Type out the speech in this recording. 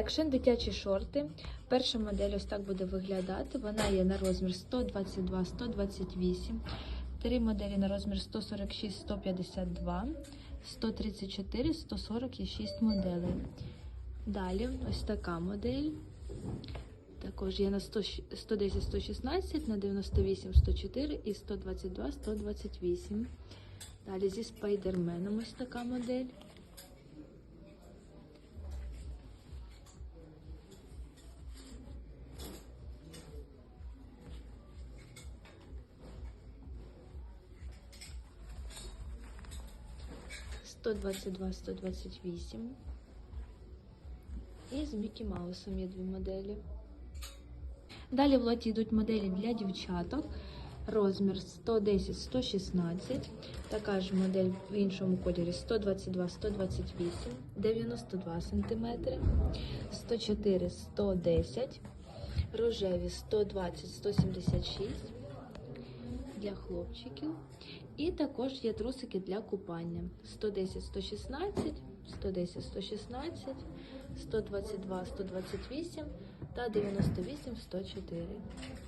Екшен дитячі шорти. Перша модель ось так буде виглядати. Вона є на розмір 122, 128. Три моделі на розмір 146, 152, 134, 140 і 6 моделей. Далі ось така модель. Також є на 110, 116, на 98, 104 і 122, 128. Далі зі спайдерменом ось така модель. Сто двадцять два, сто двадцять вісім. І з Мікі Маусом є дві моделі. Далі в лоті йдуть моделі для дівчаток. Розмір 110-116. Така ж модель в іншому кольорі 122-128, 92 см, 104-110, рожеві 120-176 для хлопчиків. І також є трусики для купання 110-116, 110-116, 122-128 та 98-104.